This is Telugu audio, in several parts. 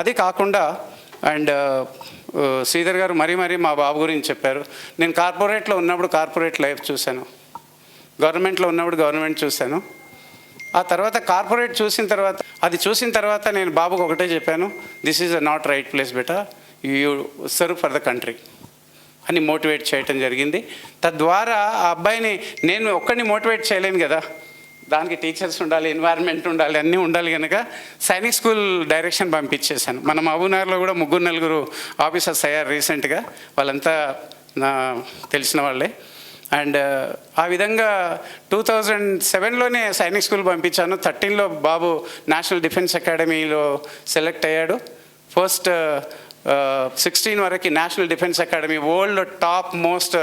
అది కాకుండా అండ్ శ్రీధర్ గారు మరీ మరీ మా బాబు గురించి చెప్పారు. నేను కార్పొరేట్లో ఉన్నప్పుడు కార్పొరేట్ లైఫ్ చూశాను. గవర్నమెంట్లో ఉన్నప్పుడు గవర్నమెంట్ చూశాను. ఆ తర్వాత కార్పొరేట్ చూసిన తర్వాత అది చూసిన తర్వాత నేను బాబుకు ఒకటే చెప్పాను this is a not right place beta. You serve for the country అని మోటివేట్ చేయటం జరిగింది. తద్వారా ఆ అబ్బాయిని నేను ఒక్కడిని మోటివేట్ చేయలేను కదా. దానికి టీచర్స్ ఉండాలి ఎన్వైర్న్మెంట్ ఉండాలి అన్నీ ఉండాలి కనుక సైనిక్ స్కూల్ డైరెక్షన్ పంపించేశాను. మన మహబూబ్నగర్లో కూడా ముగ్గురు నలుగురు ఆఫీసర్స్ అయ్యారు రీసెంట్గా వాళ్ళంతా నా తెలిసిన వాళ్ళే. అండ్ ఆ విధంగా టూ థౌజండ్ సెవెన్లోనే సైనిక్ స్కూల్ పంపించాను. థర్టీన్లో బాబు నేషనల్ డిఫెన్స్ అకాడమీలో సెలెక్ట్ అయ్యాడు. ఫస్ట్ సిక్స్టీన్ వరకు national defence academy world top most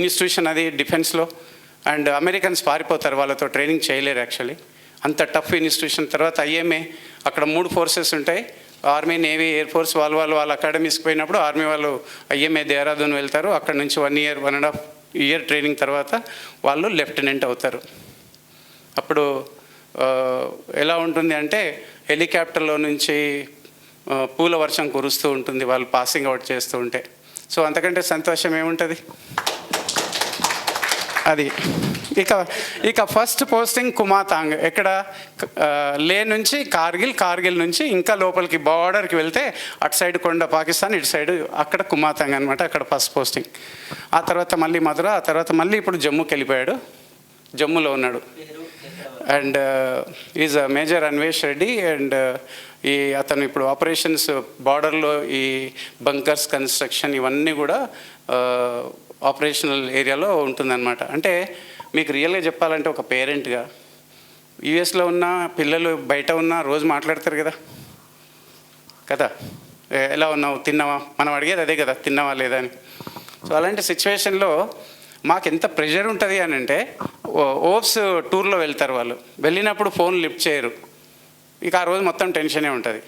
institution అది డిఫెన్స్లో. అండ్ అమెరికన్స్ పారిపోతారు వాళ్ళతో ట్రైనింగ్ చేయలేరు యాక్చువల్లీ. అంత టఫ్ ఇన్స్టిట్యూషన్. తర్వాత ఐఎంఏ అక్కడ మూడు ఫోర్సెస్ ఉంటాయి. ఆర్మీ నేవీ ఎయిర్ ఫోర్స్ వాళ్ళు వాళ్ళు వాళ్ళ అకాడమీస్కి పోయినప్పుడు ఆర్మీ వాళ్ళు ఐఎంఏ దేహరాదూన్ వెళ్తారు. అక్కడ నుంచి one year one and half year training తర్వాత వాళ్ళు లెఫ్టినెంట్ అవుతారు. అప్పుడు ఎలా ఉంటుంది అంటే హెలికాప్టర్లో నుంచి పూల వర్షం కురుస్తూ ఉంటుంది. వాళ్ళు పాసింగ్ అవుట్ చేస్తూ ఉంటే. సో అంతకంటే సంతోషం ఏముంటుంది? అది. ఇక ఇక ఫస్ట్ పోస్టింగ్ కుమాతాంగ్ ఎక్కడ? లే నుంచి కార్గిల్ కార్గిల్ నుంచి ఇంకా లోపలికి బార్డర్కి వెళ్తే అటు సైడ్ కొండ పాకిస్తాన్ ఇటు సైడ్ అక్కడ కుమాతాంగ్ అనమాట అక్కడ ఫస్ట్ పోస్టింగ్ ఆ తర్వాత మళ్ళీ మధుర ఆ తర్వాత మళ్ళీ ఇప్పుడు జమ్మూకి వెళ్ళిపోయాడు. జమ్మూలో ఉన్నాడు. And uh, is major Anvesh Reddy and ఈ అతను ఇప్పుడు ఆపరేషన్స్ బార్డర్లో ఈ బంకర్స్ కన్స్ట్రక్షన్ ఇవన్నీ కూడా ఆపరేషనల్ ఏరియాలో ఉంటుందన్నమాట. అంటే మీకు రియల్గా చెప్పాలంటే ఒక పేరెంట్గా యుఎస్లో ఉన్న పిల్లలు బయట ఉన్న రోజు మాట్లాడతారు కదా. కదా. ఎలా ఉన్నావు? తిన్నావా? మనం అడిగేది అదే కదా తిన్నావా లేదా అని. సో అలాంటి సిచ్యువేషన్లో మాకు ఎంత ప్రెషర్ ఉంటుంది అని అంటే ఓప్స్ టూర్లో వెళ్తారు వాళ్ళు. వెళ్ళినప్పుడు ఫోన్ లిఫ్ట్ చేయరు. ఇక ఆ రోజు మొత్తం టెన్షనే ఉంటుంది.